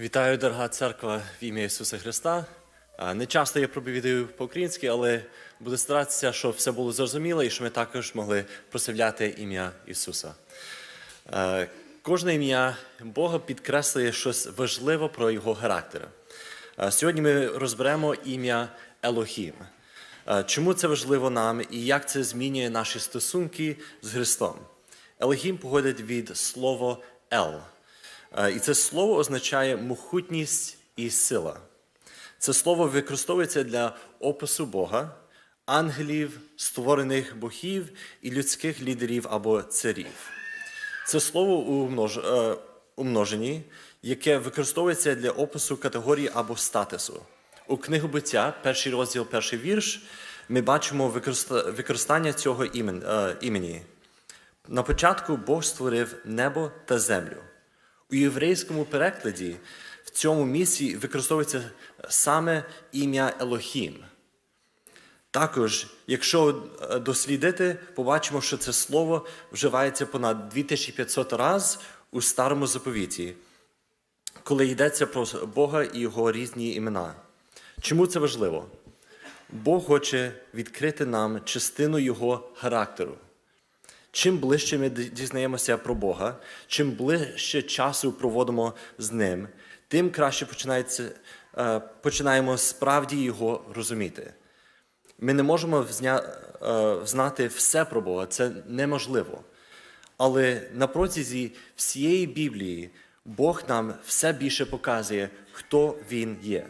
Вітаю, дорога церква, в ім'я Ісуса Христа. Не часто я проповідую по-українськи, але буду старатися, щоб все було зрозуміло і щоб ми також могли прославляти ім'я Ісуса. Кожне ім'я Бога підкреслює щось важливе про його характер. Сьогодні ми розберемо ім'я Елохім. Чому це важливо нам і як це змінює наші стосунки з Христом? Елохім походить від слова Ел. Е, І це слово означає могутність і сила. Це слово використовується для опису Бога, ангелів, створених богів і людських лідерів або царів. Це слово у е, у множенні, яке використовується для опису категорії або статусу. У книгу буття, перший розділ, перший вірш, ми бачимо використання цього е, імені. На початку Бог створив небо та землю. У єврейському перекладі в цьому місці використовується саме ім'я Елохім. Також, якщо е, дослідити, побачимо, що це слово вживається понад 2500 разів у старому заповіті, коли йдеться про Бога і його різні імена. Чому це важливо? Бог хоче відкрити нам частину Його характеру. Чим ближче ми дізнаємося про Бога, чим ближче часу проводимо з Ним, тим краще починається, е, починаємо справді Його розуміти. Ми не можемо взня, е, знати все про Бога, це неможливо. Але на протязі всієї Біблії Бог нам все більше показує, хто Він є.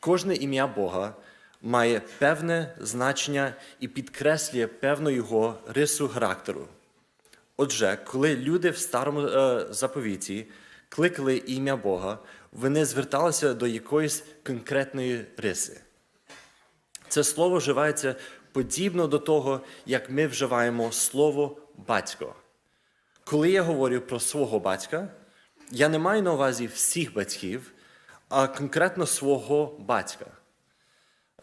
Кожне ім'я Бога має певне значення і підкреслює певну його рису характеру. Отже, коли люди в старому е, заповіті кликали ім'я Бога, вони зверталися до якоїсь конкретної риси. Це слово вживається подібно до того, як ми вживаємо слово батько. Коли я говорю про свого батька, я не маю на увазі всіх батьків, а конкретно свого батька.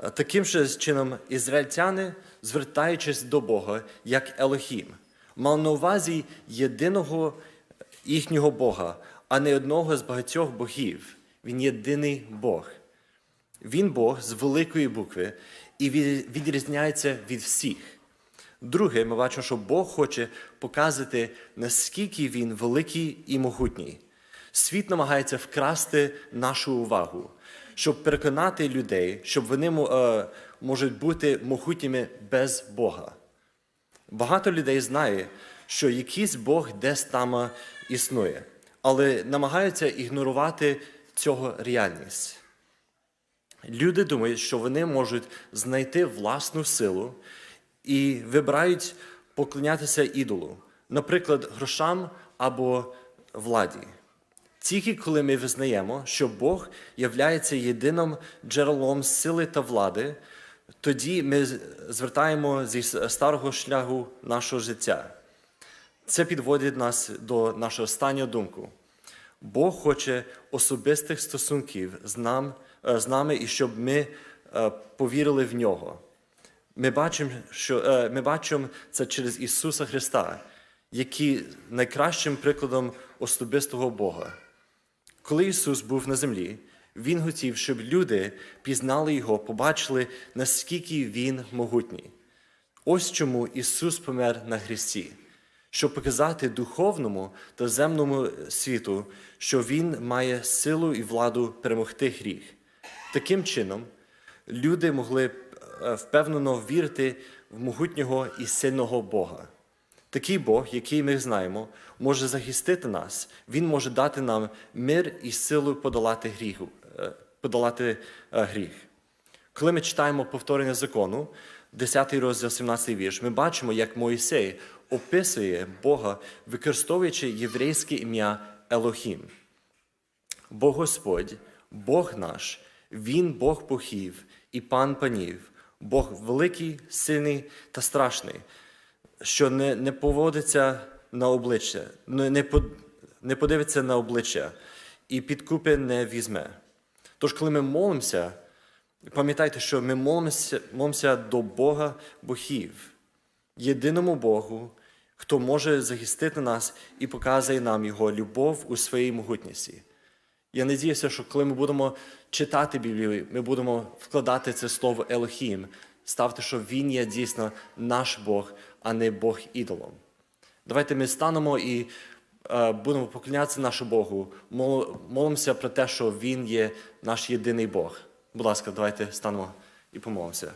Е, Таким же чином, ізраїльтяни, звертаючись до Бога як Елохім, мали на увазі єдиного їхнього Бога, а не одного з багатьох богів. Він єдиний Бог. Він Бог з великої букви і відрізняється від всіх. Друге, ми бачимо, що Бог хоче показати, наскільки він великий і могутній. Світ намагається вкрасти нашу увагу, щоб переконати людей, щоб вони е, можуть бути могутніми без Бога. Багато людей знає, що якийсь Бог десь там е, існує, але намагаються ігнорувати цього реальність. Люди думають, що вони можуть знайти власну силу і вибирають поклонятися ідолу, наприклад, грошам або владі. Тільки коли ми визнаємо, що Бог являється єдиним джерелом сили та влади, тоді ми звертаємо зі старого шляху нашого життя. Це підводить нас до нашого останнього думку. Бог хоче особистих стосунків з, нам, е, з нами і щоб ми е, повірили в нього. Ми бачимо, що, е, ми бачимо це через Ісуса Христа, який найкращим прикладом особистого Бога. Коли Ісус був на землі, Він хотів, щоб люди пізнали Його, побачили, наскільки Він могутній. Ось чому Ісус помер на Христі, щоб показати духовному та земному світу, що Він має силу і владу перемогти гріх. Таким чином, люди могли е, впевнено вірити в могутнього і сильного Бога. Такий Бог, який ми знаємо, може захистити нас, Він може дати нам мир і силу подолати гріху, е, подолати е, гріх. Коли ми читаємо повторення закону, 10 розділ, 17 вірш, ми бачимо, як Моїсей описує Бога, використовуючи єврейське ім'я Елохім. Бог Господь, Бог наш, Він Бог богів і пан панів, Бог великий, сильний та страшний, що не, не поводиться на обличчя, не, не, по- не подивиться на обличчя і підкупи не візьме. Тож, коли ми молимося, пам'ятайте, що ми молимося, молимося до Бога богів, єдиному Богу, хто може захистити нас і показує нам Його любов у своїй могутності. Я надіюся, що коли ми будемо читати Біблію, ми будемо вкладати це слово Елохім, ставте, що Він є дійсно наш Бог, а не Бог ідолом. Давайте ми станемо і е, будемо поклонятися нашому Богу, мол- молимося про те, що Він є наш єдиний Бог. Будь ласка, давайте станемо і помолимося.